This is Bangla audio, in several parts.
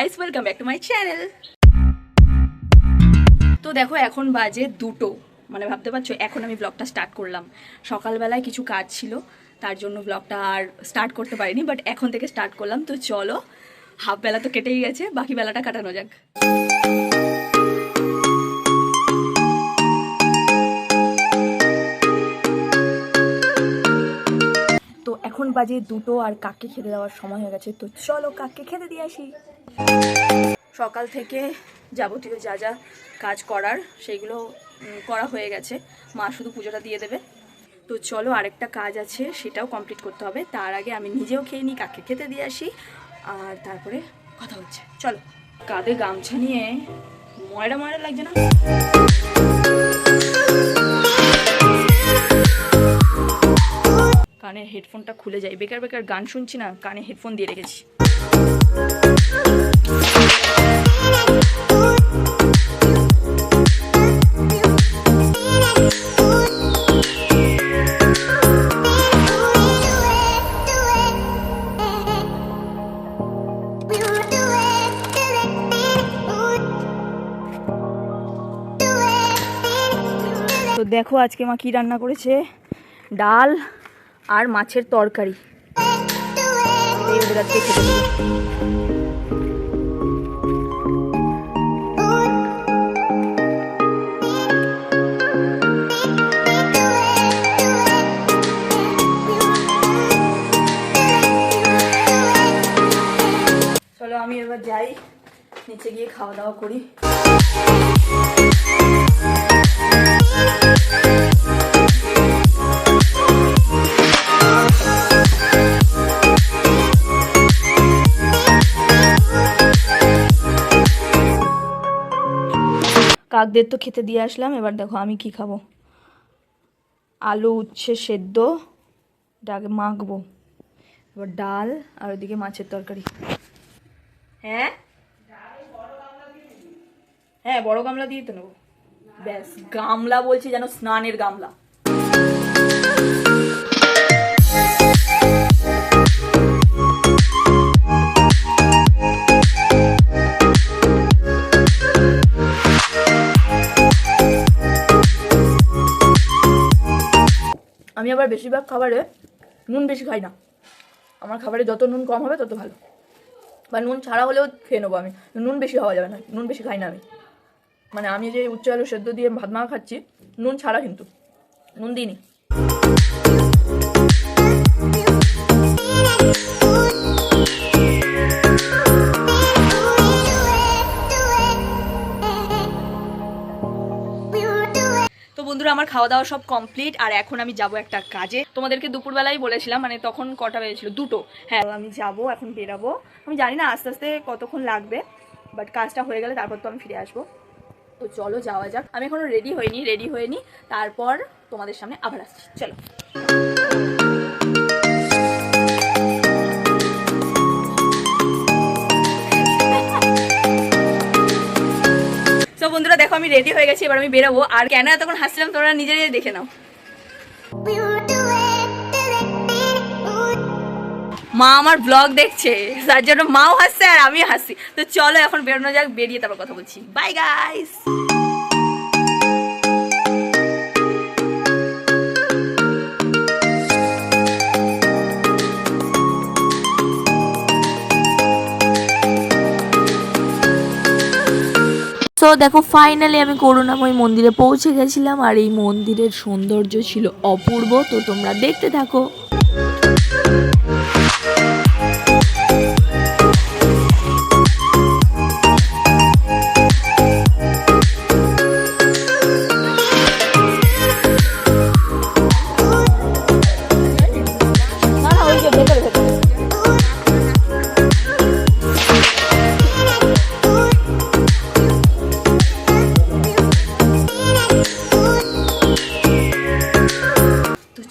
Guys welcome back to my channel তো দেখো, এখন বাজে দুটো। মানে ভাবতে পারছ, এখন আমি ব্লগটা স্টার্ট করলাম। সকালবেলায় কিছু কাজ ছিল, তার জন্য ব্লগটা আর স্টার্ট করতে পারিনি বাট এখন থেকে স্টার্ট করলাম। তো চলো হাফ বেলা তো কেটেই গেছে, বাকি বেলাটা কাটানো যাক। তো এখন বাজে দুটো আর কাককে খেতে দেওয়ার সময় হয়ে গেছে। তো চলো, কাককে খেতে দিয়ে আসি। সকাল থেকে যাবতীয় যা যা কাজ করার সেইগুলো করা হয়ে গেছে। মা শুধু পুজোটা দিয়ে দেবে। তো চলো আরেকটা কাজ আছে, সেটাও কমপ্লিট করতে হবে। তার আগে আমি নিজেও খেয়ে নিই, কাকে খেতে দিয়ে আসি। আর তারপরে কথা হচ্ছে। চলো। কাঁধে গামছা নিয়ে ময়রা ময়রা লাগছে না? কানে হেডফোনটা খুলে যায়। বেকার বেকার গান শুনছি না, কানে হেডফোন দিয়ে রেখেছি। তো দেখো আজকে মা কি রান্না করেছে? ডাল আর মাছের তরকারি। চলো আমি এবার যাই নিচে গিয়ে খাওয়া দাওয়া করি কাকদের তো খেতে দিয়ে আসলাম, এবার দেখো আমি কি খাব? আলু উচ্ছে সেদ্ধ ডাকে মাখবো। এবার ডাল আর ওইদিকে মাছের তরকারি। হ্যাঁ? হ্যাঁ বড় গামলা দিয়ে তো নেব। ব্যাস, গামলা বলছি যেন স্নানের গামলা। আবার বেশিরভাগ খাবারে নুন বেশি খাই না। আমার খাবারে যত নুন কম হবে তত ভালো। বা নুন ছাড়া হলেও খেয়ে নেব আমি। নুন বেশি খাওয়া যাবে না। নুন বেশি খাই না আমি। মানে আমি যে উচ্চ আলু সেদ্ধ দিয়ে ভাত মাখা খাচ্ছি, নুন ছাড়া কিন্তু। নুন দিইনি। খাওয়া দাওয়া সব কমপ্লিট আর এখন আমি যাব একটা কাজে। তোমাদেরকে দুপুরবেলাই বলেছিলাম মানে তখন কটা বেজেছিল? দুটো। হ্যাঁ আমি যাব, এখন বেরাবো। আমি জানি না আস্তে আস্তে কতক্ষণ লাগবে বাট কাজটা হয়ে গেলে তারপর তো আমি ফিরে আসব। তো চলো, যাওয়া যাক। আমি এখনও রেডি হইনি রেডি হইনি তারপর তোমাদের সামনে আবার আসছি। চলো। বন্ধুরা, দেখো আমি রেডি হয়ে গেছি, এবার আমি বেরোবো। আর কেন এতক্ষণ হাসছিলাম, তোমরা নিজেরাই দেখে নাও। মা আমার ব্লগ দেখছে, তার জন্য মাও হাসছে আর আমি হাসি তো চলো এখন বেরোনো যাক, বেরিয়ে তারপর কথা বলছি। বাই গাইস তো দেখো ফাইনালি আমি করুণাময় মন্দিরে পৌঁছে গেছিলাম, আর এই মন্দিরের সৌন্দর্য ছিল অপূর্ব। তো তোমরা দেখতে থাকো।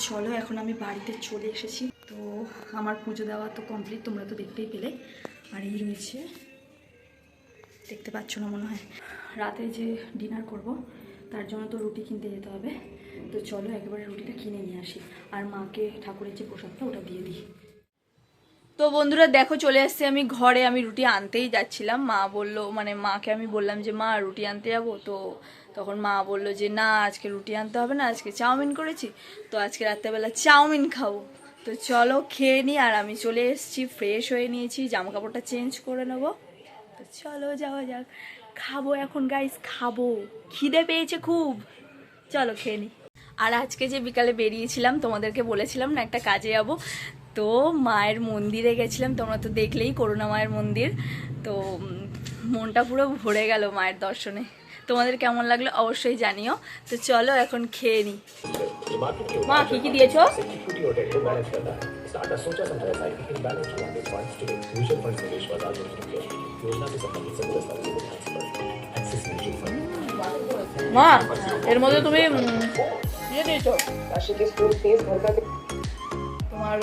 চলো, এখন আমি বাড়িতে চলে এসেছি। তো আমার পুজো দেওয়া তো কমপ্লিট তোমরা তো দেখতেই পেলে। আর এই রয়েছে, দেখতে পাচ্ছ না মনে হয়। রাতে যে ডিনার করব, তার জন্য তো রুটি কিনতে যেতে হবে। তো চলো, একেবারে রুটিটা কিনে নিয়ে আসি। আর মাকে, ঠাকুরের যে প্রসাদটা, ওটা দিয়ে দিই। তো বন্ধুরা, দেখো, চলে এসেছি আমি ঘরে। আমি রুটি আনতেই যাচ্ছিলাম। মা বলল মানে মাকে আমি বললাম যে, মা, রুটি আনতে যাব? তো তখন মা বলল যে, না, আজকে রুটি আনতে হবে না, আজকে চাউমিন করেছি, তো আজকে রাত্রেবেলা চাউমিন খাব। তো চলো খেয়ে নিই আর আমি চলে এসেছি ফ্রেশ হয়ে নিয়েছি জামা কাপড়টা চেঞ্জ করে নেব। তো চলো যাওয়া যাক। খাব এখন গাইস খাব। খিদে পেয়েছে খুব। চলো খেয়ে নিই আর আজকে যে বিকালে বেরিয়েছিলাম, তোমাদেরকে বলেছিলাম না, একটা কাজে যাব। তো মায়ের মন্দিরে গেছিলাম, তোমরা তো দেখলেই করুণা মায়ের মন্দির। তো মনটা পুরো ভরে গেল মায়ের দর্শনে। তোমাদের কেমন লাগল অবশ্যই জানিও। তো চলো এখন খেয়ে নিই মা, কি কি দিয়েছ? মা, এর মধ্যে তুমি দিয়ে দিয়েছ। তোমার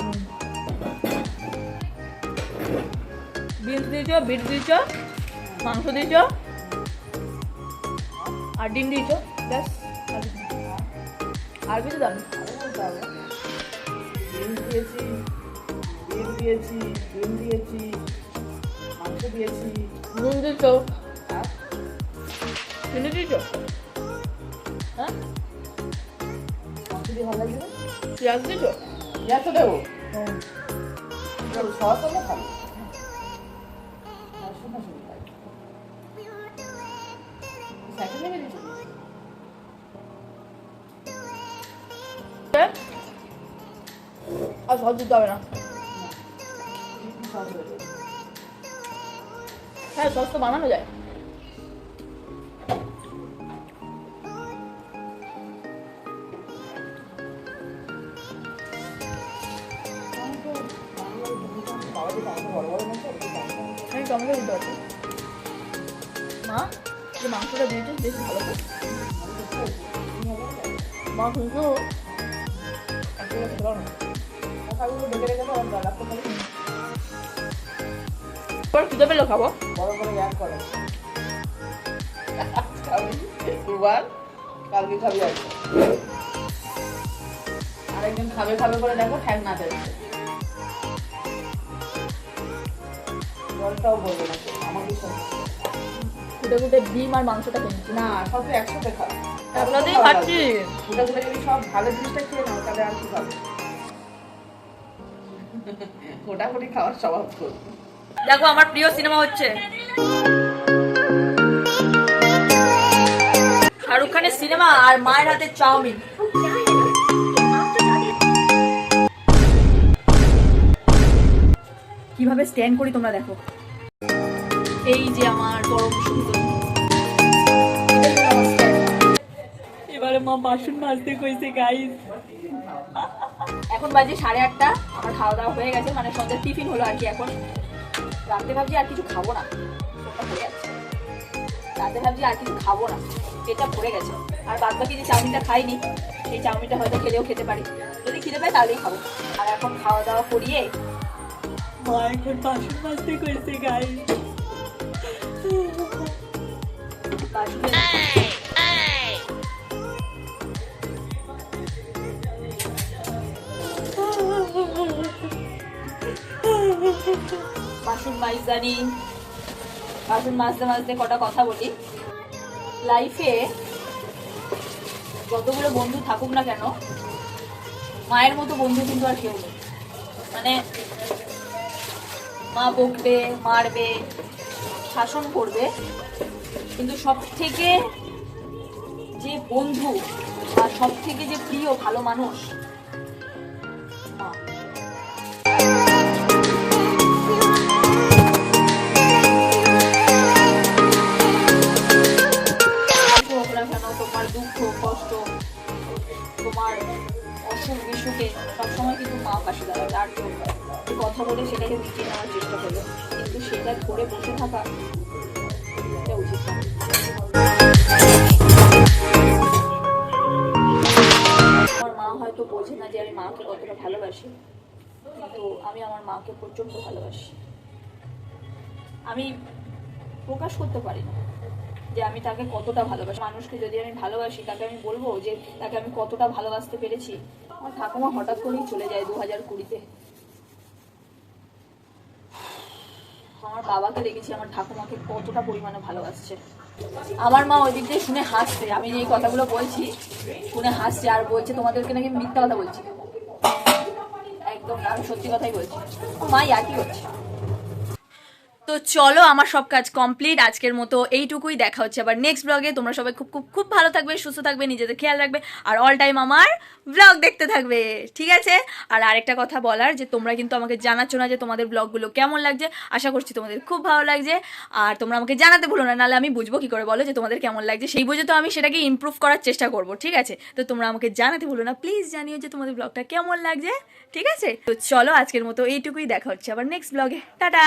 বিনস দিয়েছ বিট দিয়েছ, মাংস দিয়েছ। আর ডিম দিয়েছ? ব্যাস আর কিছু। দাম ডিম দিয়েছি ডিম দিয়েছি ডিম দিয়েছি মাংস দিয়েছি। নুন দিয়েছ? চিনি দিয়েছ? হ্যাঁ? দিয়ে ভালো লাগবে পেঁয়াজ দিয়েছ? পেঁয়াজ তো দেবো সস হলে ভালো। আর সব দিতে হবে না সস হয়ে যাবে হ্যাঁ সস তো বানানো যায় আমি তো বাংলার ভূমিকা বাবা যে মাংস বড় বড় মাংস ওটা জানি না। আমি টমেটো দিতে পারছি মা যে মাংসটা দিয়েছিস বেশ ভালো তো মা কিন্তু একটা খেতে পারো না মশাগুলো বেঁধে রেখে পারি খাব। বড় করো দুবার কালকে খাবি আর আরেকজন খাবে খাবে করে দেখো ঠ্যাং না চাইছে। জলটাও বলবে না আমাকে ফুটে ফুটে ডিম আর মাংসটা কিনছি না সব তো একসাথে খাও একসাথেই খাচ্ছি ফুটে ফুটে যদি সব ভালো জিনিসটা খেয়ে নাও তাহলে আর কি খাবে? খাওয়ার স্বভাব দেখো, আমার প্রিয় সিনেমা হচ্ছে শাহরুখ খানের সিনেমা আর মায়ের হাতে চাউমিন। কীভাবে স্ট্যান্ড করি তোমরা দেখো। এই যে আমার সুন্দর। এবারে মা বাসন মাজতে কইছে গাইস এখন বাজে সাড়ে আটটা আমার খাওয়া দাওয়া হয়ে গেছে মানে সন্ধ্যের টিফিন হলো আর কি এখন। রাতে ভাবছি আর কিছু খাব না রাতে ভাবছি আর কিছু খাব না পেটটা ভরে গেছে। আর বাদ বাকি যে চাউমিনটা খাইনি সেই চাউমিনটা হয়তো খেলেও খেতে পারি। যদি খিদে পাই তাহলেই খাব। আর এখন খাওয়া দাওয়া করিয়ে মা এখন বাসন মাজতে করেছে গাই বাসন মাইজানি বাসন মাজতে মাজতে কটা কথা বলি। লাইফে যতগুলো বন্ধু থাকুক না কেন, মায়ের মতো বন্ধু কিন্তু আর কেউ নেই। মানে মা বকবে, মারবে, শাসন করবে, কিন্তু সব থেকে যে বন্ধু বা সব থেকে যে প্রিয়, ভালো মানুষ বিসুখে সবসময় কিন্তু মা পাশে দাঁড়ায় আর কেউ নয়। এই কথা বলে সেটাকে মিটিয়ে নেওয়ার চেষ্টা করবে কিন্তু সেটা ধরে বসে থাকা এটা উচিত আমার মা হয়তো বোঝে না যে আমি মাকে কতটা ভালোবাসি, কিন্তু আমি আমার মাকে প্রচণ্ড ভালোবাসি। আমি প্রকাশ করতে পারি না যে আমি তাকে কতটা ভালোবাসি। মানুষকে যদি আমি ভালোবাসি, তাকে আমি বলব যে তাকে আমি কতটা ভালোবাসতে পেরেছি আমার ঠাকুমা হঠাৎ করেই চলে যায় দু হাজার কুড়িতে। আমার বাবাকে দেখেছি, আমার ঠাকুমাকে কতটা পরিমাণে ভালোবাসছে। আমার মা ওই দিক দিয়ে শুনে হাসছে। আমি যে কথাগুলো বলছি, শুনে হাসছে আর বলছে, তোমাদেরকে নাকি মিথ্যা কথা বলছি? একদম, আমি সত্যি কথাই বলছি। মা একই হচ্ছে। তো চলো আমার সব কাজ কমপ্লিট আজকের মতো এইটুকুই দেখা হচ্ছে আবার নেক্সট ব্লগে তোমরা সবাই খুব খুব খুব ভালো থাকবে, সুস্থ থাকবে, নিজেদের খেয়াল রাখবে। আর অল টাইম আমার ব্লগ দেখতে থাকবে। ঠিক আছে? আর আরেকটা কথা বলার, যে তোমরা কিন্তু আমাকে জানাচ্ছ না যে তোমাদের ব্লগগুলো কেমন লাগছে। আশা করছি তোমাদের খুব ভালো লাগছে। আর তোমরা আমাকে জানাতে ভুলো না, নাহলে আমি বুঝব কী করে বলো যে তোমাদের কেমন লাগছে। সেই বুঝে তো আমি সেটাকে ইমপ্রুভ করার চেষ্টা করব, ঠিক আছে? তো তোমরা আমাকে জানাতে ভুলো না প্লিজ জানিও যে তোমাদের ব্লগটা কেমন লাগছে। ঠিক আছে? তো চলো আজকের মতো এইটুকুই দেখা হচ্ছে আবার নেক্সট ব্লগে টাটা!